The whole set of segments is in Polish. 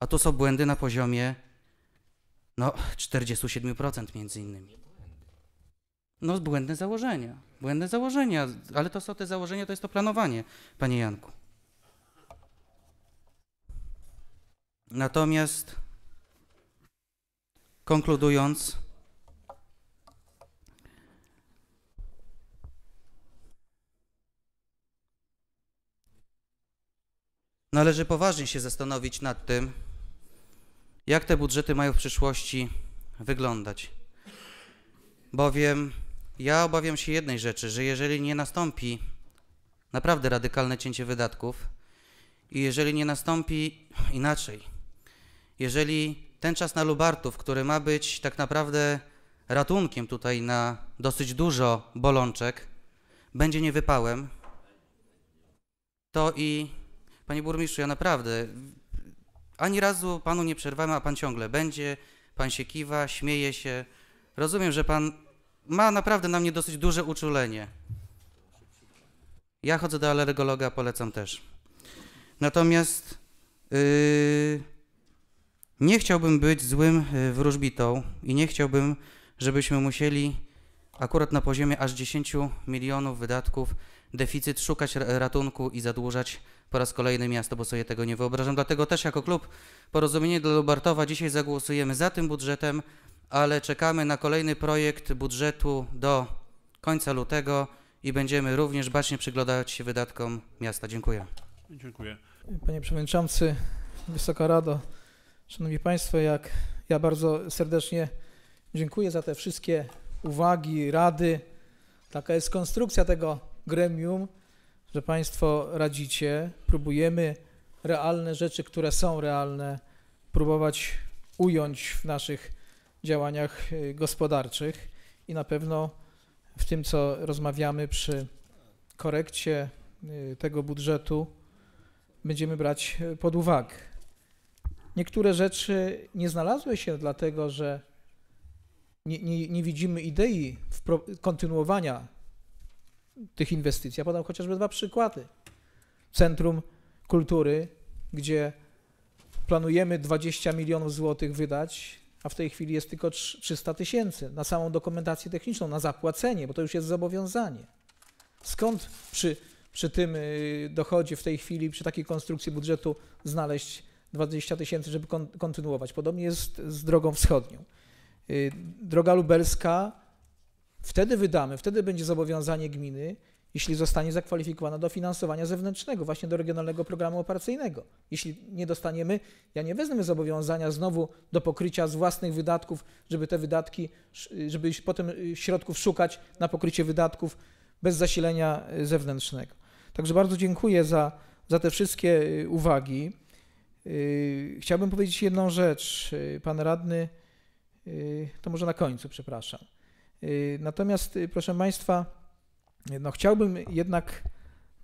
A tu są błędy na poziomie no 47% między innymi. No błędne założenia. Błędne założenia, ale to są te założenia, to jest to planowanie, panie Janku. Natomiast konkludując, należy poważnie się zastanowić nad tym, jak te budżety mają w przyszłości wyglądać. Bowiem ja obawiam się jednej rzeczy, że jeżeli nie nastąpi naprawdę radykalne cięcie wydatków i jeżeli nie nastąpi inaczej, jeżeli ten czas na Lubartów, który ma być tak naprawdę ratunkiem tutaj na dosyć dużo bolączek, będzie niewypałem, to i panie burmistrzu, ja naprawdę ani razu panu nie przerwamy, a pan ciągle będzie, pan się kiwa, śmieje się. Rozumiem, że pan ma naprawdę na mnie dosyć duże uczulenie. Ja chodzę do alergologa, polecam też. Natomiast yy, nie chciałbym być złym yy, wróżbitą i nie chciałbym, żebyśmy musieli akurat na poziomie aż 10 milionów wydatków deficyt szukać ratunku i zadłużać po raz kolejny miasto, bo sobie tego nie wyobrażam. Dlatego też jako klub Porozumienie dla Lubartowa dzisiaj zagłosujemy za tym budżetem, ale czekamy na kolejny projekt budżetu do końca lutego i będziemy również bacznie przyglądać się wydatkom miasta. Dziękuję. Dziękuję. Panie Przewodniczący, Wysoka Rado, Szanowni Państwo, jak ja bardzo serdecznie dziękuję za te wszystkie uwagi, rady. Taka jest konstrukcja tego gremium, że Państwo radzicie, próbujemy realne rzeczy, które są realne, próbować ująć w naszych działaniach y, gospodarczych i na pewno w tym, co rozmawiamy przy korekcie y, tego budżetu, będziemy brać y, pod uwagę. Niektóre rzeczy nie znalazły się dlatego, że nie, nie, nie widzimy idei kontynuowania tych inwestycji. Ja podam chociażby dwa przykłady. Centrum Kultury, gdzie planujemy 20 milionów złotych wydać, a w tej chwili jest tylko 300 tysięcy na samą dokumentację techniczną, na zapłacenie, bo to już jest zobowiązanie. Skąd przy, przy tym y, dochodzie w tej chwili, przy takiej konstrukcji budżetu znaleźć 20 tysięcy, żeby kon, kontynuować? Podobnie jest z drogą wschodnią. Y, droga lubelska Wtedy wydamy, wtedy będzie zobowiązanie gminy, jeśli zostanie zakwalifikowana do finansowania zewnętrznego, właśnie do regionalnego programu operacyjnego. Jeśli nie dostaniemy, ja nie wezmę zobowiązania znowu do pokrycia z własnych wydatków, żeby te wydatki, żeby potem środków szukać na pokrycie wydatków bez zasilenia zewnętrznego. Także bardzo dziękuję za, za te wszystkie uwagi. Chciałbym powiedzieć jedną rzecz. Pan radny, to może na końcu, przepraszam. Y, natomiast, y, proszę Państwa, no chciałbym jednak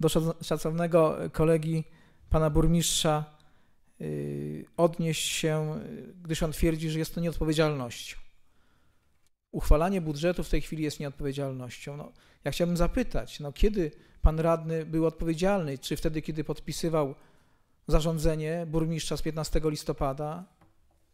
do szacownego kolegi pana burmistrza y, odnieść się, gdyż on twierdzi, że jest to nieodpowiedzialnością. Uchwalanie budżetu w tej chwili jest nieodpowiedzialnością. No, ja chciałbym zapytać, no, kiedy pan radny był odpowiedzialny? Czy wtedy, kiedy podpisywał zarządzenie burmistrza z 15 listopada,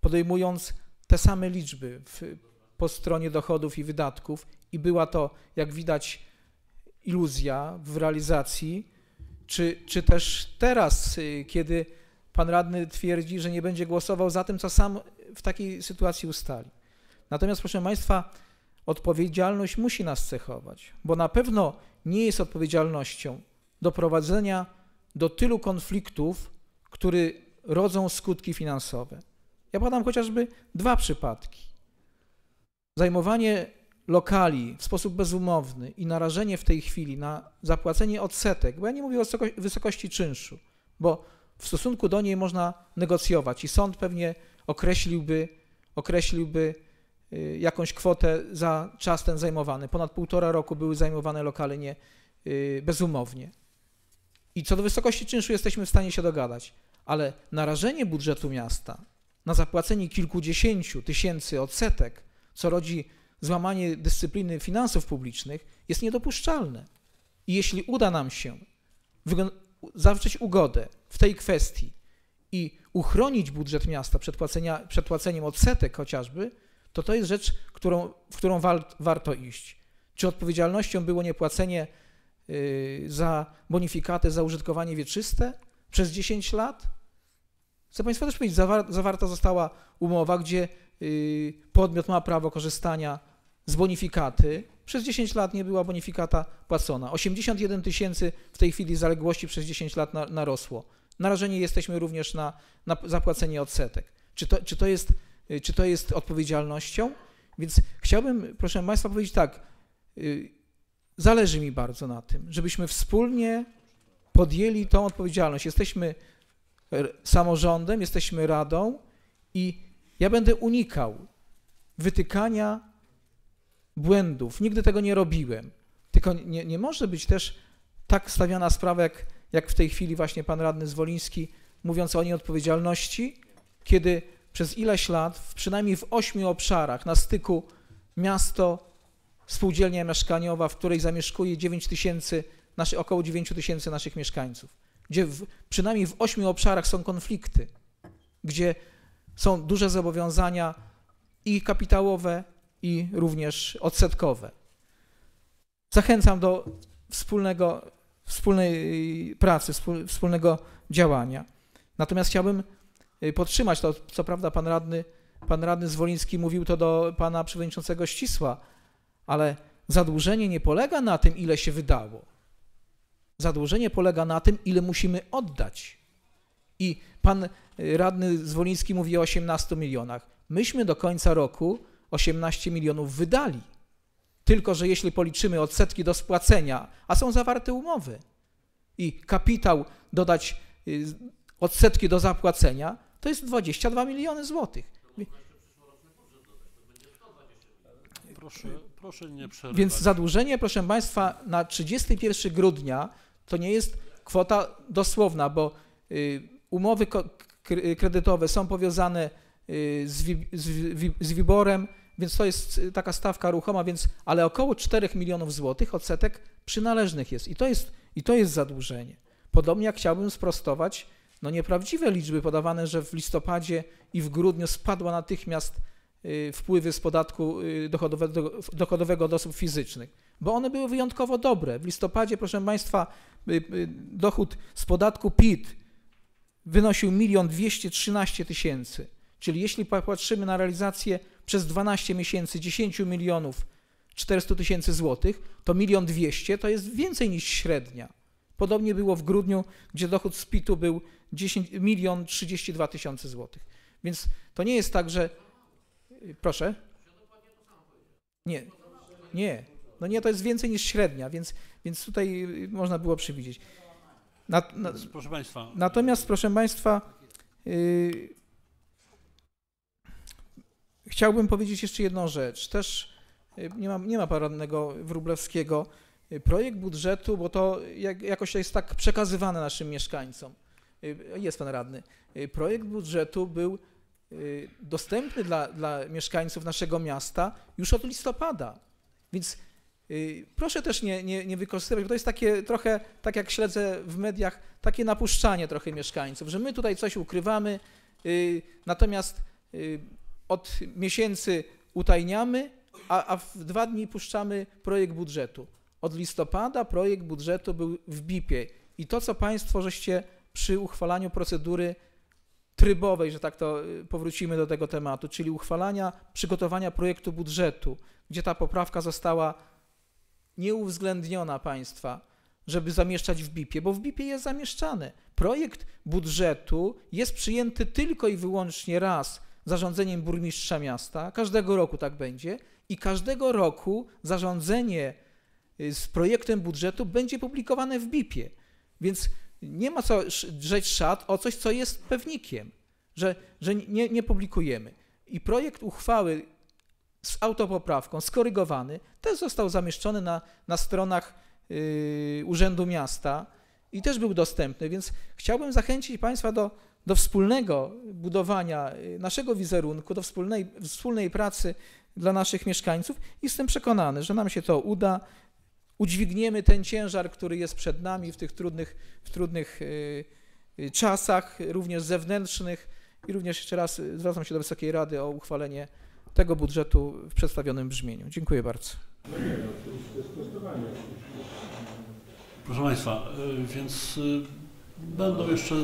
podejmując te same liczby w po stronie dochodów i wydatków i była to, jak widać, iluzja w realizacji, czy, czy też teraz, y, kiedy pan radny twierdzi, że nie będzie głosował za tym, co sam w takiej sytuacji ustali. Natomiast, proszę Państwa, odpowiedzialność musi nas cechować, bo na pewno nie jest odpowiedzialnością doprowadzenia do tylu konfliktów, które rodzą skutki finansowe. Ja podam chociażby dwa przypadki. Zajmowanie lokali w sposób bezumowny i narażenie w tej chwili na zapłacenie odsetek, bo ja nie mówię o wysokości czynszu, bo w stosunku do niej można negocjować i sąd pewnie określiłby, określiłby y, jakąś kwotę za czas ten zajmowany. Ponad półtora roku były zajmowane lokale nie, y, bezumownie. I co do wysokości czynszu jesteśmy w stanie się dogadać, ale narażenie budżetu miasta na zapłacenie kilkudziesięciu tysięcy odsetek co rodzi złamanie dyscypliny finansów publicznych, jest niedopuszczalne. I jeśli uda nam się zawrzeć ugodę w tej kwestii i uchronić budżet miasta przed, płacenia, przed płaceniem odsetek chociażby, to to jest rzecz, którą, w którą warto iść. Czy odpowiedzialnością było niepłacenie yy, za bonifikaty za użytkowanie wieczyste przez 10 lat? Chcę Państwa też powiedzieć, zawar, zawarta została umowa, gdzie yy, podmiot ma prawo korzystania z bonifikaty. Przez 10 lat nie była bonifikata płacona. 81 tysięcy w tej chwili zaległości przez 10 lat na, narosło. Narażeni jesteśmy również na, na zapłacenie odsetek. Czy to, czy, to jest, yy, czy to jest odpowiedzialnością? Więc chciałbym, proszę Państwa, powiedzieć tak. Yy, zależy mi bardzo na tym, żebyśmy wspólnie podjęli tą odpowiedzialność. Jesteśmy samorządem, jesteśmy radą i ja będę unikał wytykania błędów. Nigdy tego nie robiłem. Tylko nie, nie może być też tak stawiana sprawa, jak, jak w tej chwili właśnie pan radny Zwoliński, mówiąc o nieodpowiedzialności, kiedy przez ileś lat, w, przynajmniej w ośmiu obszarach na styku miasto, spółdzielnia mieszkaniowa, w której zamieszkuje 9 tysięcy, około 9 tysięcy naszych mieszkańców, gdzie w, przynajmniej w ośmiu obszarach są konflikty, gdzie są duże zobowiązania i kapitałowe, i również odsetkowe. Zachęcam do wspólnego, wspólnej pracy, wspólnego działania. Natomiast chciałbym y, podtrzymać to, co prawda pan radny, pan radny Zwoliński mówił to do pana przewodniczącego Ścisła, ale zadłużenie nie polega na tym, ile się wydało. Zadłużenie polega na tym, ile musimy oddać. I pan y, radny Zwoliński mówi o 18 milionach. Myśmy do końca roku 18 milionów wydali. Tylko, że jeśli policzymy odsetki do spłacenia, a są zawarte umowy, i kapitał dodać y, odsetki do zapłacenia, to jest 22 miliony złotych. Proszę, proszę nie przerywać. Więc zadłużenie, proszę Państwa, na 31 grudnia to nie jest kwota dosłowna, bo y, umowy kredytowe są powiązane y, z, WIBORem, więc to jest taka stawka ruchoma, więc, ale około 4 milionów złotych odsetek przynależnych jest i to jest, i to jest zadłużenie. Podobnie jak chciałbym sprostować no nieprawdziwe liczby podawane, że w listopadzie i w grudniu spadła natychmiast y, wpływy z podatku y, dochodowego, dochodowego od osób fizycznych, bo one były wyjątkowo dobre. W listopadzie, proszę Państwa, y, dochód z podatku PIT wynosił 1 213 tysięcy, czyli jeśli patrzymy na realizację przez 12 miesięcy 10 milionów 400 tysięcy złotych, to milion 200 to jest więcej niż średnia. Podobnie było w grudniu, gdzie dochód z PIT-u był 10 milion 32 tysiące złotych. Więc to nie jest tak, że... Proszę? Nie, nie. No nie, to jest więcej niż średnia, więc, więc tutaj można było przewidzieć. Na, na, proszę Państwa. Natomiast, proszę Państwa, yy, chciałbym powiedzieć jeszcze jedną rzecz. Też yy, nie ma, nie ma paradnego Wróblewskiego. Yy, projekt budżetu, bo to jak, jakoś jest tak przekazywane naszym mieszkańcom. Yy, jest pan radny. Projekt budżetu był dostępny dla, dla mieszkańców naszego miasta już od listopada. Więc proszę też nie, nie, nie wykorzystywać, bo to jest takie trochę, tak jak śledzę w mediach, takie napuszczanie trochę mieszkańców, że my tutaj coś ukrywamy, natomiast od miesięcy utajniamy, a, a w dwa dni puszczamy projekt budżetu. Od listopada projekt budżetu był w BIP-ie i to, co Państwo żeście przy uchwalaniu procedury trybowej, że tak to y, powrócimy do tego tematu, czyli uchwalania, przygotowania projektu budżetu, gdzie ta poprawka została nieuwzględniona Państwa, żeby zamieszczać w BIP-ie, bo w BIP-ie jest zamieszczane. Projekt budżetu jest przyjęty tylko i wyłącznie raz zarządzeniem burmistrza miasta. Każdego roku tak będzie i każdego roku zarządzenie y, z projektem budżetu będzie publikowane w BIP-ie. Więc nie ma co drzeć szat o coś, co jest pewnikiem, że, że nie, nie publikujemy. I projekt uchwały z autopoprawką, skorygowany, też został zamieszczony na, na stronach yy, Urzędu Miasta i też był dostępny, więc chciałbym zachęcić Państwa do, do wspólnego budowania y, naszego wizerunku, do wspólnej, wspólnej pracy dla naszych mieszkańców jestem przekonany, że nam się to uda. Udźwigniemy ten ciężar, który jest przed nami w tych trudnych, w trudnych y, y, czasach, również zewnętrznych. I również jeszcze raz y, zwracam się do Wysokiej Rady o uchwalenie tego budżetu w przedstawionym brzmieniu. Dziękuję bardzo. Proszę Państwa, y, więc y, będą jeszcze,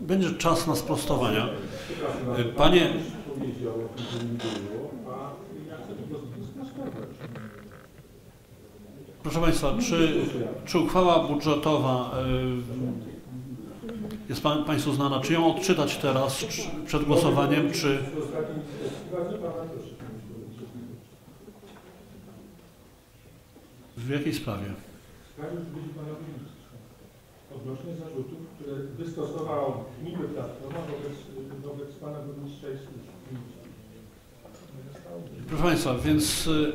będzie czas na sprostowania. Y, Panie, proszę Państwa, czy, czy uchwała budżetowa jest pan, Państwu znana? Czy ją odczytać teraz czy, przed głosowaniem, czy... W jakiej sprawie? odnośnie zarzutów, które wystosowała niby Platforma wobec, wobec Pana Burmistrza i. Proszę Państwa, więc y,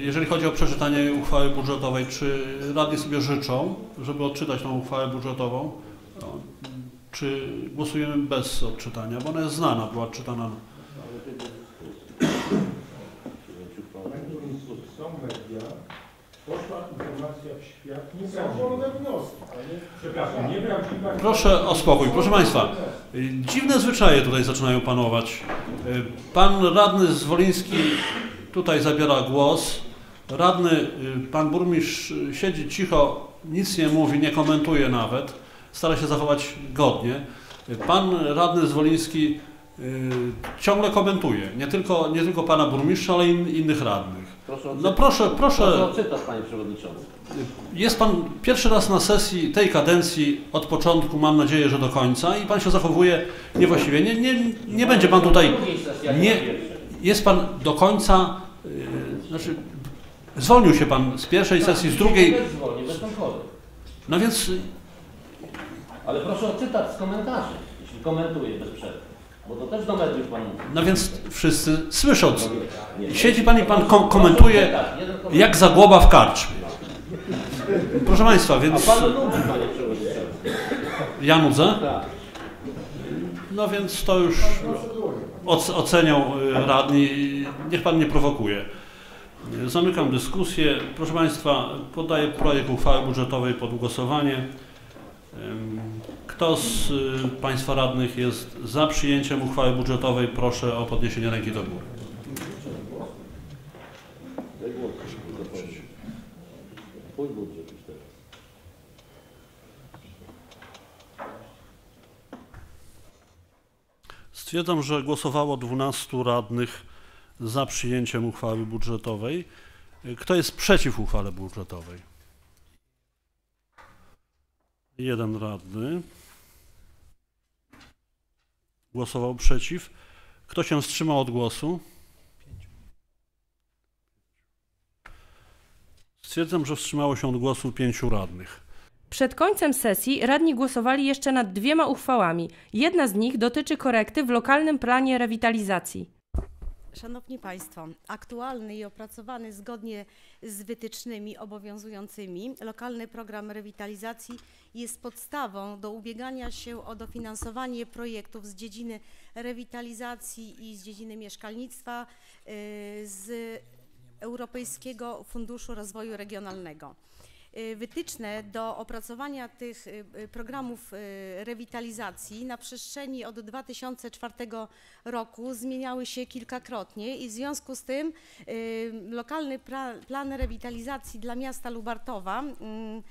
jeżeli chodzi o przeczytanie uchwały budżetowej, czy radni sobie życzą, żeby odczytać tą uchwałę budżetową? No, Czy głosujemy bez odczytania? Bo ona jest znana, była odczytana. Są media, poszła informacja w świat, nieprawdziwe wnioski. Przepraszam, nieprawdziwa Proszę o spokój. Proszę Państwa, dziwne zwyczaje tutaj zaczynają panować. Pan radny Zwoliński tutaj zabiera głos. Radny, y, pan burmistrz siedzi cicho, nic nie mówi, nie komentuje nawet. Stara się zachować godnie. Y, Pan radny Zwoliński y, ciągle komentuje. Nie tylko, nie tylko pana burmistrza, ale i innych radnych. Proszę o No proszę, Proszę proszę. o cytat, panie przewodniczący. Jest pan pierwszy raz na sesji tej kadencji od początku, mam nadzieję, że do końca i pan się zachowuje niewłaściwie. Nie, nie, nie będzie pan tutaj. Nie-. Jest pan do końca. Yy, znaczy, zwolnił się pan z pierwszej sesji, z drugiej. No więc Ale proszę o cytat z komentarzy, jeśli komentuje bez przerwy. Bo to też do mediów pan mówi. No więc wszyscy słyszą. Nie, Siedzi pan i pan kom komentuje jak zagłoba w karczmie. Proszę państwa, A więc pan lubi, panie przewodniczący. ja nudzę. Tak. No więc to już oc- ocenią y, radni. Niech pan nie prowokuje. Zamykam dyskusję. Proszę Państwa, podaję projekt uchwały budżetowej pod głosowanie. Kto z y, Państwa radnych jest za przyjęciem uchwały budżetowej, proszę o podniesienie ręki do góry. Stwierdzam, że głosowało 12 radnych za przyjęciem uchwały budżetowej. Kto jest przeciw uchwale budżetowej? Jeden radny. Głosował przeciw. Kto się wstrzymał od głosu? Stwierdzam, że wstrzymało się od głosu pięciu radnych. Przed końcem sesji radni głosowali jeszcze nad dwiema uchwałami. Jedna z nich dotyczy korekty w lokalnym planie rewitalizacji. Szanowni Państwo, aktualny i opracowany zgodnie z wytycznymi obowiązującymi lokalny program rewitalizacji jest podstawą do ubiegania się o dofinansowanie projektów z dziedziny rewitalizacji i z dziedziny mieszkalnictwa y, z Europejskiego Funduszu Rozwoju Regionalnego. Y, Wytyczne do opracowania tych y, programów rewitalizacji na przestrzeni od 2004 roku zmieniały się kilkakrotnie i w związku z tym lokalny plan rewitalizacji dla miasta Lubartowa mm,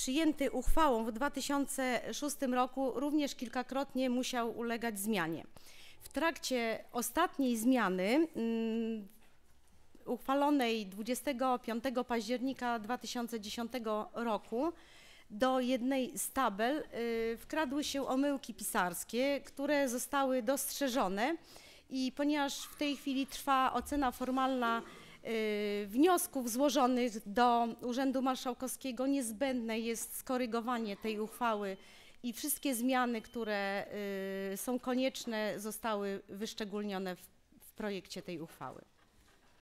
przyjęty uchwałą w 2006 roku również kilkakrotnie musiał ulegać zmianie. W trakcie ostatniej zmiany mm, uchwalonej 25 października 2010 roku do jednej z tabel y, wkradły się omyłki pisarskie, które zostały dostrzeżone i ponieważ w tej chwili trwa ocena formalna wniosków złożonych do Urzędu Marszałkowskiego, niezbędne jest skorygowanie tej uchwały i wszystkie zmiany, które y, są konieczne, zostały wyszczególnione w projekcie tej uchwały.